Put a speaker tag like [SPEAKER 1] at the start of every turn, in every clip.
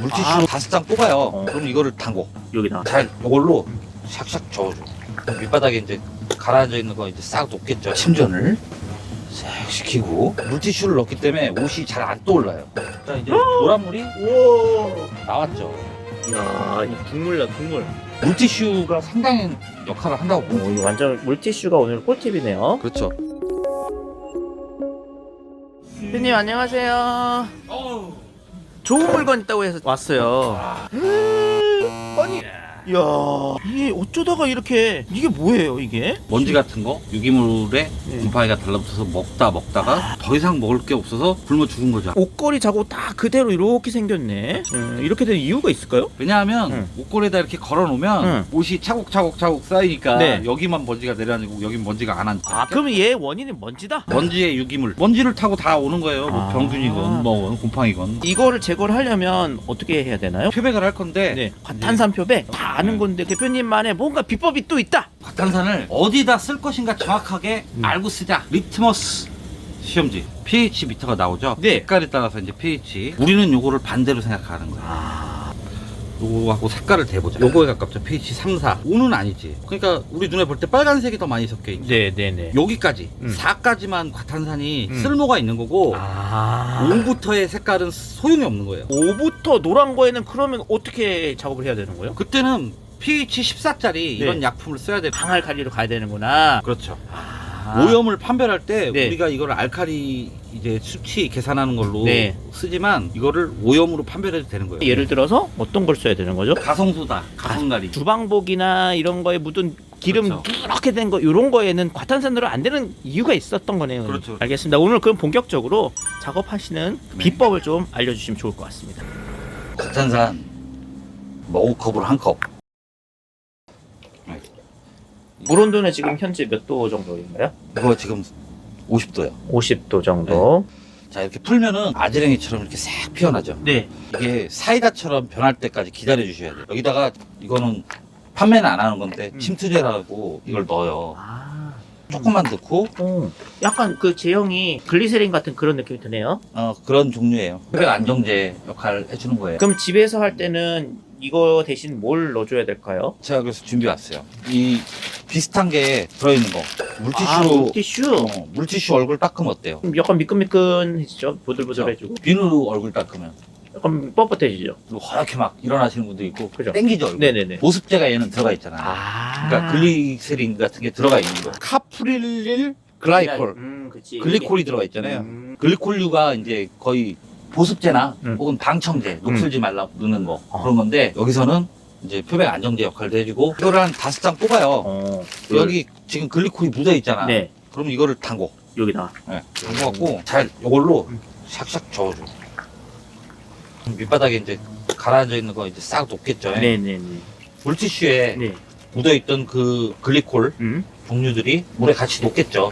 [SPEAKER 1] 물티슈
[SPEAKER 2] 아.
[SPEAKER 1] 다섯 장 뽑아요.
[SPEAKER 2] 어.
[SPEAKER 1] 그럼 이거를 담궈.
[SPEAKER 2] 여기다.
[SPEAKER 1] 잘 이걸로 샥샥 저어줘. 그럼 밑바닥에 이제 가라앉아 있는 거 이제 싹 녹겠죠. 침전을 싹 시키고 물티슈를 넣기 때문에 옷이 잘 안 떠올라요. 자 이제 노란 물이
[SPEAKER 2] 우와.
[SPEAKER 1] 나왔죠.
[SPEAKER 2] 야, 이 국물이야 국물.
[SPEAKER 1] 물티슈가 상당히 역할을 한다고 보면
[SPEAKER 2] 오, 이 완전 물티슈가 오늘 꿀팁이네요.
[SPEAKER 1] 그렇죠.
[SPEAKER 2] 대표님 안녕하세요. 좋은 물건 있다고 해서 왔어요. 아니, 야, 이게 어쩌다가 이렇게 이게 뭐예요 이게?
[SPEAKER 1] 먼지 같은 거 유기물에
[SPEAKER 2] 네.
[SPEAKER 1] 곰팡이가 달라붙어서 먹다 먹다가 더 이상 먹을 게 없어서 굶어 죽은 거죠.
[SPEAKER 2] 옷걸이 자고 다 그대로 이렇게 생겼네. 음, 이렇게 된 이유가 있을까요?
[SPEAKER 1] 왜냐하면
[SPEAKER 2] 응.
[SPEAKER 1] 옷걸이에다 이렇게 걸어놓으면
[SPEAKER 2] 응.
[SPEAKER 1] 옷이 차곡차곡차곡 쌓이니까
[SPEAKER 2] 네.
[SPEAKER 1] 여기만 먼지가 내려앉고 여긴 먼지가 안 앉아.
[SPEAKER 2] 아, 그럼 얘 원인은 먼지다.
[SPEAKER 1] 먼지의 유기물. 먼지를 타고 다 오는 거예요. 뭐
[SPEAKER 2] 아.
[SPEAKER 1] 병균이건 뭐 곰팡이건.
[SPEAKER 2] 이거를 제거를 하려면 어떻게 해야 되나요?
[SPEAKER 1] 표백을 할 건데
[SPEAKER 2] 네, 과탄산 표백 다 아는 건데 대표님만의 뭔가 비법이 또 있다.
[SPEAKER 1] 과탄산을 어디다 쓸 것인가 정확하게
[SPEAKER 2] 음.
[SPEAKER 1] 알고 쓰자. 리트머스 시험지. pH 미터가 나오죠.
[SPEAKER 2] 네.
[SPEAKER 1] 색깔에 따라서 이제 pH. 우리는 요거를 반대로 생각하는 거예요.
[SPEAKER 2] 아,
[SPEAKER 1] 요거하고 색깔을 대보자. 요거에 가깝죠. pH 3, 4. 5는 아니지. 그러니까 우리 눈에 볼 때 빨간색이 더 많이 섞여 있죠.
[SPEAKER 2] 네, 네, 네.
[SPEAKER 1] 여기까지
[SPEAKER 2] 음.
[SPEAKER 1] 4까지만 과탄산이
[SPEAKER 2] 음.
[SPEAKER 1] 쓸모가 있는 거고
[SPEAKER 2] 아,
[SPEAKER 1] 5부터의 색깔은 소용이 없는 거예요.
[SPEAKER 2] 5부터 노란 거에는 그러면 어떻게 작업을 해야 되는 거예요?
[SPEAKER 1] 그때는 pH 14짜리 이런 약품을 써야 돼.
[SPEAKER 2] 강할 관리로 가야 되는구나.
[SPEAKER 1] 그렇죠.
[SPEAKER 2] 아,
[SPEAKER 1] 오염을 판별할 때
[SPEAKER 2] 네.
[SPEAKER 1] 우리가 이걸 알칼리 이제 수치 계산하는 걸로
[SPEAKER 2] 네.
[SPEAKER 1] 쓰지만 이거를 오염으로 판별해도 되는 거예요.
[SPEAKER 2] 예를 들어서 어떤 걸 써야 되는 거죠?
[SPEAKER 1] 가성소다, 가성가리.
[SPEAKER 2] 주방복이나 이런 거에 묻은 기름
[SPEAKER 1] 그렇죠.
[SPEAKER 2] 누렇게 된 거 이런 거에는 과탄산으로 안 되는 이유가 있었던 거네요.
[SPEAKER 1] 그렇죠.
[SPEAKER 2] 알겠습니다. 오늘 그럼 본격적으로 작업하시는
[SPEAKER 1] 네.
[SPEAKER 2] 비법을 좀 알려주시면 좋을 것 같습니다.
[SPEAKER 1] 과탄산 머그컵으로 한 컵.
[SPEAKER 2] 물 온도는 지금 현재 몇 도 정도인가요?
[SPEAKER 1] 이거 지금 50도요.
[SPEAKER 2] 50도 정도.
[SPEAKER 1] 자 이렇게 풀면은 아지랭이처럼 이렇게 싹 피어나죠.
[SPEAKER 2] 네.
[SPEAKER 1] 이게 사이다처럼 변할 때까지 기다려 주셔야 돼요. 여기다가 이거는 판매는 안 하는 건데
[SPEAKER 2] 음.
[SPEAKER 1] 침투제라고 이걸 넣어요.
[SPEAKER 2] 아.
[SPEAKER 1] 조금만 넣고
[SPEAKER 2] 어, 약간 그 제형이 글리세린 같은 그런 느낌이 드네요.
[SPEAKER 1] 어, 그런 종류예요. 혈액 안정제 역할을 해주는 거예요.
[SPEAKER 2] 그럼 집에서 할 때는 이거 대신 뭘 넣어줘야 될까요?
[SPEAKER 1] 제가 그래서 준비 왔어요. 이 비슷한 게 들어있는 거. 물티슈로
[SPEAKER 2] 아, 물티슈.
[SPEAKER 1] 어, 물티슈 얼굴 닦으면 어때요?
[SPEAKER 2] 좀 약간 미끈미끈해지죠? 보들보들해지고.
[SPEAKER 1] 비누로 얼굴 닦으면
[SPEAKER 2] 약간 뻣뻣해지죠?
[SPEAKER 1] 그리고 허옇게 막 일어나시는 분도 있고
[SPEAKER 2] 그죠.
[SPEAKER 1] 땡기죠 얼굴.
[SPEAKER 2] 네네네.
[SPEAKER 1] 보습제가 얘는 들어가 있잖아요.
[SPEAKER 2] 아.
[SPEAKER 1] 그러니까 글리세린 같은 게 들어가 있는 거예요. 카프릴릴 글라이콜,
[SPEAKER 2] 음, 그치.
[SPEAKER 1] 글리콜이 들어가 있잖아요.
[SPEAKER 2] 음.
[SPEAKER 1] 글리콜류가 이제 거의 보습제나
[SPEAKER 2] 음.
[SPEAKER 1] 혹은 방청제, 녹슬지 말라 넣는 거
[SPEAKER 2] 어.
[SPEAKER 1] 그런 건데 여기서는 이제 표백 안정제 역할도 해주고 이거를 한 다섯 장 뽑아요.
[SPEAKER 2] 어.
[SPEAKER 1] 여기 지금 글리콜이 묻어 있잖아.
[SPEAKER 2] 네.
[SPEAKER 1] 그럼 이거를 담궈.
[SPEAKER 2] 여기다.
[SPEAKER 1] 네. 담궈 갖고 잘 이걸로
[SPEAKER 2] 음.
[SPEAKER 1] 샥샥 저어줘. 밑바닥에 이제 가라앉아 있는 거 이제 싹 녹겠죠.
[SPEAKER 2] 네네 네.
[SPEAKER 1] 물티슈에
[SPEAKER 2] 네.
[SPEAKER 1] 묻어 있던 그 글리콜
[SPEAKER 2] 음.
[SPEAKER 1] 종류들이 물에 같이 녹겠죠.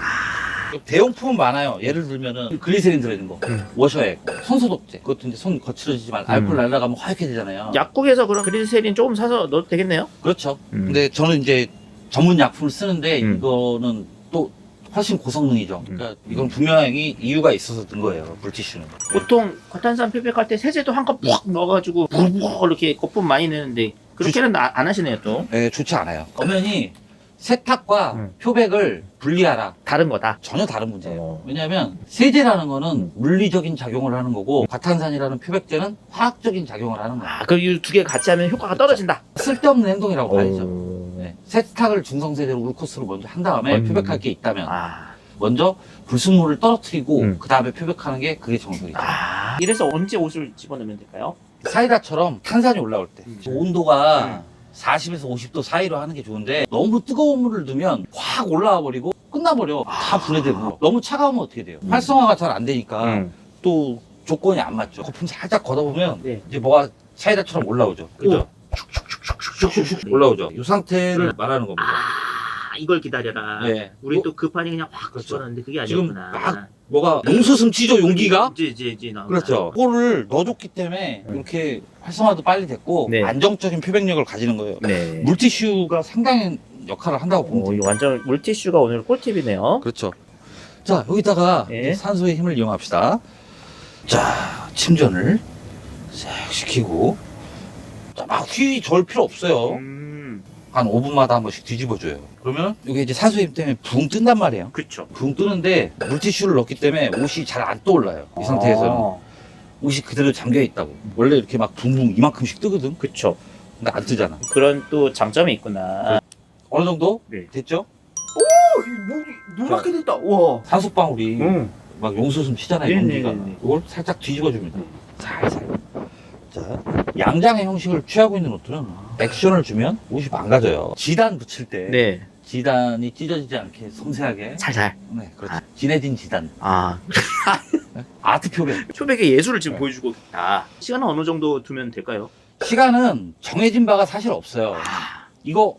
[SPEAKER 1] 대용품은 많아요. 예를 들면은 글리세린 들어있는 거,
[SPEAKER 2] 음.
[SPEAKER 1] 워셔액, 손소독제. 그것도 이제 손 거칠어지지만 알코올
[SPEAKER 2] 음.
[SPEAKER 1] 날라가면 하얗게 되잖아요.
[SPEAKER 2] 약국에서 그럼 글리세린 조금 사서 넣어도 되겠네요?
[SPEAKER 1] 그렇죠.
[SPEAKER 2] 음.
[SPEAKER 1] 근데 저는 이제 전문 약품을 쓰는데
[SPEAKER 2] 음.
[SPEAKER 1] 이거는 또 훨씬 고성능이죠.
[SPEAKER 2] 음.
[SPEAKER 1] 그러니까 이건 분명히 이유가 있어서 든 거예요. 물티슈는.
[SPEAKER 2] 보통 과탄산 표백할 때 세제도 한 컵 푹 넣어가지고 부르르 이렇게 거품 많이 내는데 그렇게는 아- 안 하시네요 또.
[SPEAKER 1] 네, 좋지 않아요. 엄연히 세탁과
[SPEAKER 2] 음.
[SPEAKER 1] 표백을 분리하라.
[SPEAKER 2] 다른 거다.
[SPEAKER 1] 전혀 다른 문제예요.
[SPEAKER 2] 어.
[SPEAKER 1] 왜냐하면 세제라는 거는
[SPEAKER 2] 음.
[SPEAKER 1] 물리적인 작용을 하는 거고 과탄산이라는 표백제는 화학적인 작용을 하는 거예요.
[SPEAKER 2] 아, 그두 개 같이 하면 효과가 떨어진다.
[SPEAKER 1] 쓸데없는 행동이라고 봐야죠.
[SPEAKER 2] 오.
[SPEAKER 1] 네. 세탁을 중성세제로 울코스로 먼저 한 다음에
[SPEAKER 2] 음.
[SPEAKER 1] 표백할 게 있다면
[SPEAKER 2] 아.
[SPEAKER 1] 먼저 불순물을 떨어뜨리고
[SPEAKER 2] 음.
[SPEAKER 1] 그 다음에 표백하는 게 그게 정석이죠.
[SPEAKER 2] 아. 이래서 언제 옷을 집어넣으면 될까요?
[SPEAKER 1] 사이다처럼 탄산이 올라올 때
[SPEAKER 2] 음.
[SPEAKER 1] 온도가 40에서 50도 사이로 하는 게 좋은데 너무 뜨거운 물을 넣으면 확 올라와 버리고 끝나버려. 다 분해되고. 너무 차가우면 어떻게 돼요?
[SPEAKER 2] 음.
[SPEAKER 1] 활성화가 잘 안 되니까
[SPEAKER 2] 음.
[SPEAKER 1] 또 조건이 안 맞죠. 거품 살짝 걷어보면
[SPEAKER 2] 네.
[SPEAKER 1] 이제 뭐가 사이다처럼 올라오죠. 그죠? 슉슉슉슉슉슉 올라오죠. 이 상태를 말하는 겁니다.
[SPEAKER 2] 아, 이걸 기다려라.
[SPEAKER 1] 네.
[SPEAKER 2] 우리
[SPEAKER 1] 뭐,
[SPEAKER 2] 또 급하니 그냥 확
[SPEAKER 1] 그렇죠.
[SPEAKER 2] 집어넣는데 그게
[SPEAKER 1] 지금
[SPEAKER 2] 아니었구나.
[SPEAKER 1] 막 뭐가 용수슴 치죠 용기가
[SPEAKER 2] 이제 이제 이제 나온다.
[SPEAKER 1] 그렇죠. 그거를 넣어줬기 때문에
[SPEAKER 2] 음.
[SPEAKER 1] 이렇게 활성화도 빨리 됐고
[SPEAKER 2] 네.
[SPEAKER 1] 안정적인 표백력을 가지는 거예요.
[SPEAKER 2] 네.
[SPEAKER 1] 물티슈가 상당히 역할을 한다고 보면
[SPEAKER 2] 오,
[SPEAKER 1] 돼요.
[SPEAKER 2] 이 완전 물티슈가 오늘 꿀팁이네요.
[SPEAKER 1] 그렇죠. 자 여기다가
[SPEAKER 2] 네.
[SPEAKER 1] 이제 산소의 힘을 이용합시다. 자 침전을 싹 식히고 자막 휘 저을 필요 없어요.
[SPEAKER 2] 음.
[SPEAKER 1] 한 5분마다 한 번씩 뒤집어줘요. 그러면 이게 이제 산소힘 때문에 붕 뜬단 말이에요.
[SPEAKER 2] 그쵸.
[SPEAKER 1] 붕 뜨는데 물티슈를 넣기 때문에 옷이 잘 안 떠올라요. 이 상태에서는
[SPEAKER 2] 아,
[SPEAKER 1] 옷이 그대로 잠겨 있다고. 원래 이렇게 막 붕붕 이만큼씩 뜨거든.
[SPEAKER 2] 그쵸.
[SPEAKER 1] 근데 안 뜨잖아.
[SPEAKER 2] 그런 또 장점이 있구나.
[SPEAKER 1] 어느 정도
[SPEAKER 2] 네.
[SPEAKER 1] 됐죠?
[SPEAKER 2] 오, 노랗게 됐다. 우와.
[SPEAKER 1] 산소 방울이
[SPEAKER 2] 응.
[SPEAKER 1] 막 용수숨 치잖아요.
[SPEAKER 2] 네네네네.
[SPEAKER 1] 공기가. 이걸 살짝 뒤집어줍니다. 살살. 자, 양장의 형식을 취하고 있는 옷들은 액션을 주면 옷이 망가져요. 지단 붙일 때
[SPEAKER 2] 네.
[SPEAKER 1] 지단이 찢어지지 않게 섬세하게.
[SPEAKER 2] 살살.
[SPEAKER 1] 네, 그렇죠. 진해진 지단.
[SPEAKER 2] 아.
[SPEAKER 1] 아트 표현.
[SPEAKER 2] 표백의 예술을 지금
[SPEAKER 1] 네.
[SPEAKER 2] 보여주고 있다. 시간은 어느 정도 두면 될까요?
[SPEAKER 1] 시간은 정해진 바가 사실 없어요.
[SPEAKER 2] 아.
[SPEAKER 1] 이거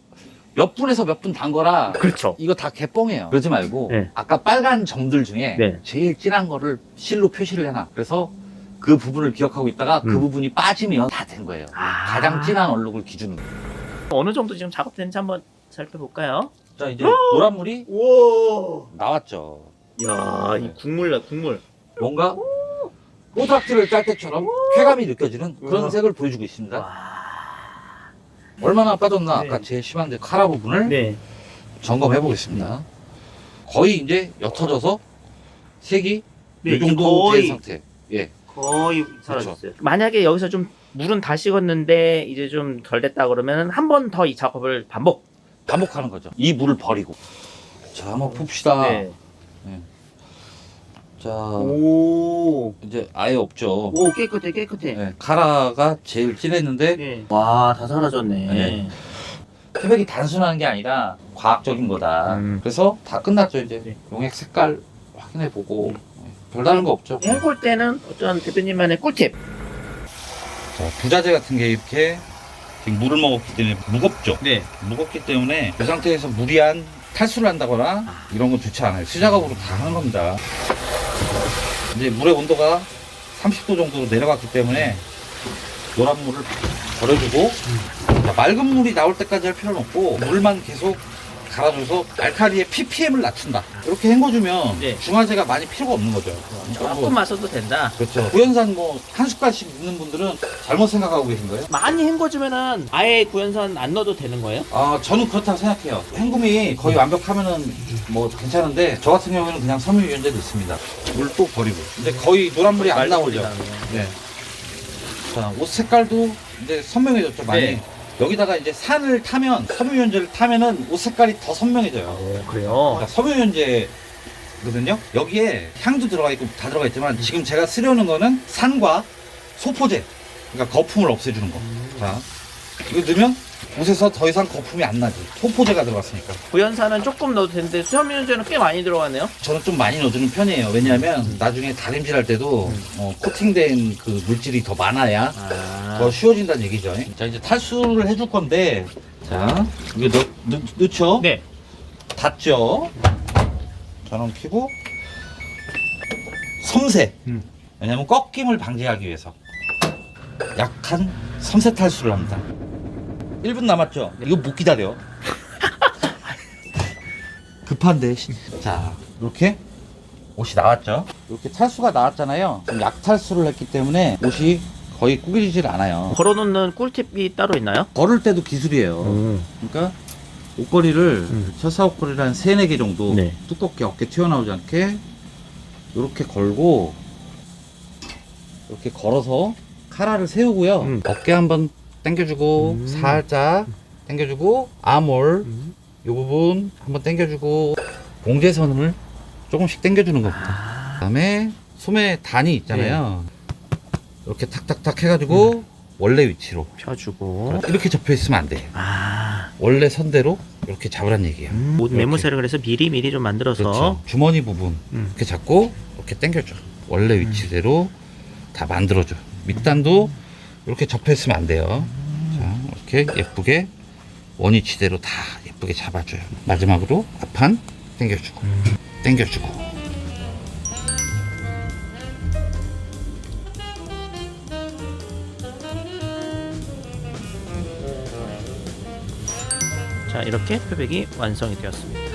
[SPEAKER 1] 몇 분에서 몇 분 단 거라
[SPEAKER 2] 그렇죠.
[SPEAKER 1] 이거 다 개뻥이에요. 그러지 말고
[SPEAKER 2] 네.
[SPEAKER 1] 아까 빨간 점들 중에
[SPEAKER 2] 네.
[SPEAKER 1] 제일 진한 거를 실로 표시를 해놔. 그래서 그 부분을 기억하고 있다가 그
[SPEAKER 2] 음.
[SPEAKER 1] 부분이 빠지면 다 된 거예요.
[SPEAKER 2] 아.
[SPEAKER 1] 가장 진한 얼룩을 기준으로.
[SPEAKER 2] 어느 정도 지금 작업되는지 한번 살펴볼까요?
[SPEAKER 1] 자 이제 노란물이
[SPEAKER 2] 우와.
[SPEAKER 1] 나왔죠.
[SPEAKER 2] 야, 이 국물, 국물.
[SPEAKER 1] 뭔가 꼬닥지를 짤 때처럼 쾌감이 느껴지는 그런
[SPEAKER 2] 우와.
[SPEAKER 1] 색을 보여주고 있습니다.
[SPEAKER 2] 와.
[SPEAKER 1] 얼마나 빠졌나
[SPEAKER 2] 네.
[SPEAKER 1] 아까 제일 심한데 카라 부분을
[SPEAKER 2] 네.
[SPEAKER 1] 점검해 보겠습니다. 거의 이제 옅어져서 색이
[SPEAKER 2] 네,
[SPEAKER 1] 이 정도
[SPEAKER 2] 거의-
[SPEAKER 1] 된 상태. 예.
[SPEAKER 2] 거의 사라졌어요. 만약에 여기서 좀 물은 다 식었는데 이제 좀 덜 됐다 그러면 한 번 더 이 작업을 반복.
[SPEAKER 1] 반복하는 거죠. 이 물을 버리고. 자, 한번 봅시다.
[SPEAKER 2] 네.
[SPEAKER 1] 자,
[SPEAKER 2] 오.
[SPEAKER 1] 이제 아예 없죠.
[SPEAKER 2] 오 깨끗해 깨끗해.
[SPEAKER 1] 네, 카라가 제일 진했는데
[SPEAKER 2] 네. 와, 다 사라졌네.
[SPEAKER 1] 네. 표백이 단순한 게 아니라 과학적인 거다.
[SPEAKER 2] 음.
[SPEAKER 1] 그래서 다 끝났죠 이제.
[SPEAKER 2] 네.
[SPEAKER 1] 용액 색깔 확인해 보고 별다른 거 없죠.
[SPEAKER 2] 헹굴 때는 어떤 대표님만의 꿀팁.
[SPEAKER 1] 자, 부자재 같은 게 이렇게 지금 물을 먹었기 때문에 무겁죠.
[SPEAKER 2] 네.
[SPEAKER 1] 무겁기 때문에 그 상태에서 무리한 탈수를 한다거나 이런 건 좋지 않아요. 수작업으로 다 하는 겁니다. 이제 물의 온도가 30도 정도로 내려갔기 때문에 노란 물을 버려주고 자, 맑은 물이 나올 때까지 할 필요는 없고 물만 계속 갈아줘서 알카리의 ppm을 낮춘다. 이렇게 헹궈주면
[SPEAKER 2] 네.
[SPEAKER 1] 중화제가 많이 필요가 없는 거죠.
[SPEAKER 2] 조금 마셔도 된다.
[SPEAKER 1] 그렇죠. 구연산 뭐 한 숟갈씩 넣는 분들은 잘못 생각하고 계신 거예요.
[SPEAKER 2] 많이 헹궈주면은 아예 구연산 안 넣어도 되는 거예요?
[SPEAKER 1] 아, 저는 그렇다고 생각해요. 헹굼이 거의 완벽하면은 뭐 괜찮은데 저 같은 경우에는 그냥 섬유유연제도 있습니다. 물 또 버리고. 근데 거의 노란물이 안 나오죠. 네. 자, 옷 색깔도 이제 선명해졌죠, 많이.
[SPEAKER 2] 네.
[SPEAKER 1] 여기다가 이제 산을 타면 섬유유연제를 타면은 옷 색깔이 더 선명해져요.
[SPEAKER 2] 오, 그래요?
[SPEAKER 1] 그러니까 섬유유연제거든요. 여기에 향도 들어가 있고 다 들어가 있지만 지금 제가 쓰려는 거는 산과 소포제. 그러니까 거품을 없애주는 거. 자, 이거 넣으면 옷에서 더 이상 거품이 안 나지. 소포제가 들어갔으니까.
[SPEAKER 2] 구연산은 조금 넣어도 되는데 수염유연제는 꽤 많이 들어가네요.
[SPEAKER 1] 저는 좀 많이 넣어주는 편이에요. 왜냐하면 나중에 다림질 할 때도 어, 코팅된 그 물질이 더 많아야
[SPEAKER 2] 아.
[SPEAKER 1] 더 쉬워진다는 얘기죠. 자 이제 탈수를 해줄 건데 자 이게 넣, 넣, 넣죠?
[SPEAKER 2] 네.
[SPEAKER 1] 닫죠? 전원 켜고 섬세
[SPEAKER 2] 음.
[SPEAKER 1] 왜냐면 꺾임을 방지하기 위해서 약한 섬세 탈수를 합니다 1분 남았죠? 이거 못 기다려 급한데 씨. 자 이렇게 옷이 나왔죠 이렇게 탈수가 나왔잖아요 지금 약탈수를 했기 때문에 옷이 거의 구겨지질 않아요
[SPEAKER 2] 걸어놓는 꿀팁이 따로 있나요?
[SPEAKER 1] 걸을 때도 기술이에요 그러니까 옷걸이를
[SPEAKER 2] 음.
[SPEAKER 1] 철사 옷걸이를 한 3, 4개 정도
[SPEAKER 2] 네.
[SPEAKER 1] 두껍게 어깨 튀어나오지 않게 이렇게 걸고 이렇게 걸어서 카라를 세우고요
[SPEAKER 2] 음.
[SPEAKER 1] 어깨 한번 당겨주고
[SPEAKER 2] 음.
[SPEAKER 1] 살짝 당겨주고 아몰 이 부분 한번 당겨주고 봉제선을 조금씩 당겨주는 겁니다
[SPEAKER 2] 아.
[SPEAKER 1] 그다음에 소매 단이 있잖아요
[SPEAKER 2] 네.
[SPEAKER 1] 이렇게 탁탁탁 해가지고
[SPEAKER 2] 음.
[SPEAKER 1] 원래 위치로
[SPEAKER 2] 펴주고.
[SPEAKER 1] 이렇게 접혀 있으면 안 돼요
[SPEAKER 2] 아.
[SPEAKER 1] 원래 선대로 이렇게 잡으란 얘기예요
[SPEAKER 2] 음, 옷
[SPEAKER 1] 이렇게.
[SPEAKER 2] 매무새를 그래서 미리 미리 좀 만들어서.
[SPEAKER 1] 그렇죠. 주머니 부분
[SPEAKER 2] 음.
[SPEAKER 1] 이렇게 잡고 이렇게 당겨줘. 원래 위치대로 다 만들어줘. 밑단도 이렇게 접혀 있으면 안 돼요. 자, 이렇게 예쁘게 원위치대로 다 예쁘게 잡아줘요. 마지막으로 앞판 당겨주고, 당겨주고.
[SPEAKER 2] 자, 이렇게 표백이 완성이 되었습니다.